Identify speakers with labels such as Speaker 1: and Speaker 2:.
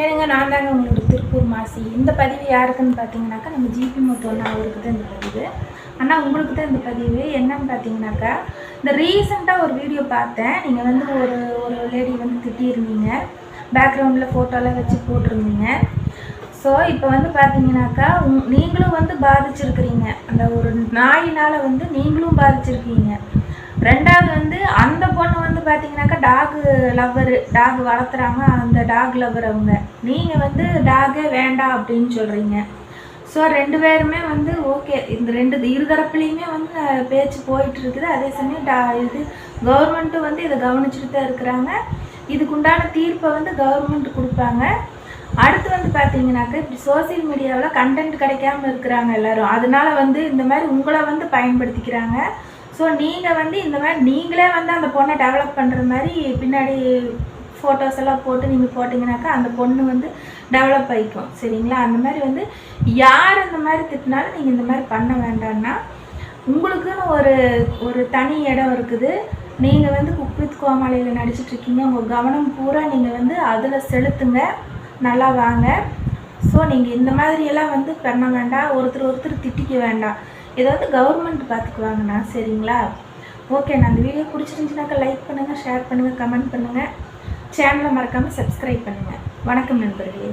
Speaker 1: ஏனுங்க நான் தாங்க உங்களோட திருப்பூர் மாசி. இந்த பதிவு யாருக்குன்னு பார்த்தீங்கன்னாக்கா நம்ம ஜிபி முத்தோன்னு அவருக்கு தான் இந்த பதிவு. ஆனால் உங்களுக்கு தான் இந்த பதிவு. என்னன்னு பார்த்தீங்கன்னாக்கா இந்த ரீசெண்டாக ஒரு வீடியோ பார்த்தேன். நீங்கள் வந்து ஒரு ஒரு லேடி வந்து திட்டியிருந்தீங்க. பேக்ரவுண்டில் ஃபோட்டோலாம் வச்சு போட்டிருந்தீங்க. ஸோ இப்போ வந்து பார்த்தீங்கன்னாக்கா உங் நீங்களும் வந்து பாதிச்சிருக்கிறீங்க. அந்த ஒரு நாயினால் வந்து நீங்களும் பாதிச்சிருக்கீங்க. ரெண்டாவது வந்து அந்த பொண்ணு வந்து பார்த்தீங்கன்னாக்கா டாகு லவ்வரு டாக் வளர்த்துறாங்க. அந்த டாக் லவ்வர் அவங்க. நீங்கள் வந்து டாகே வேண்டாம் அப்படின்னு சொல்கிறீங்க ஸோ ரெண்டு பேருமே வந்து ஓகே இந்த ரெண்டு இருதரப்புலேயுமே வந்து பேச்சு போயிட்டு இருக்குது. அதே சமயம் டா இது கவர்மெண்ட்டும் வந்து இதை கவனிச்சுட்டு தான் இருக்கிறாங்க. இதுக்குண்டான தீர்ப்பை வந்து கவர்மெண்ட் கொடுப்பாங்க. அடுத்து வந்து பார்த்தீங்கன்னாக்கா இப்படி சோஷியல் மீடியாவில் கண்டென்ட் கிடைக்காம இருக்கிறாங்க எல்லோரும். அதனால வந்து இந்த மாதிரி உங்களை வந்து பயன்படுத்திக்கிறாங்க. ஸோ நீங்கள் வந்து இந்த மாதிரி நீங்களே வந்து அந்த பொண்ணை டெவலப் பண்ணுற மாதிரி பின்னாடி ஃபோட்டோஸ் எல்லாம் போட்டு நீங்கள் போட்டிங்கனாக்கா அந்த பொண்ணு வந்து டெவலப் ஆகிக்கும் சரிங்களா? அந்த மாதிரி வந்து யார் இந்த மாதிரி திட்டினாலும் நீங்கள் இந்த மாதிரி பண்ண வேண்டாம்னா உங்களுக்குன்னு ஒரு ஒரு தனி இடம் இருக்குது. நீங்கள் வந்து குக் வித் கோமாளியில் நடிச்சிட்ருக்கீங்க உங்கள் கவனம் பூரா நீங்கள் வந்து அதில் செலுத்துங்க. நல்லா வாங்க. ஸோ நீங்கள் இந்த மாதிரியெல்லாம் வந்து பண்ண வேண்டாம். ஒருத்தர் ஒருத்தர் திட்டிக்க வேண்டாம். ஏதாவது கவர்மெண்ட் பார்த்துக்குவாங்கண்ணா சரிங்களா? ஓகே நான் அந்த வீடியோ பிடிச்சிருந்துச்சுனாக்கா லைக் பண்ணுங்கள் ஷேர் பண்ணுங்கள் கமெண்ட் பண்ணுங்கள் சேனலை மறக்காமல் சப்ஸ்கிரைப் பண்ணுங்கள் வணக்கம் நண்பர்களே.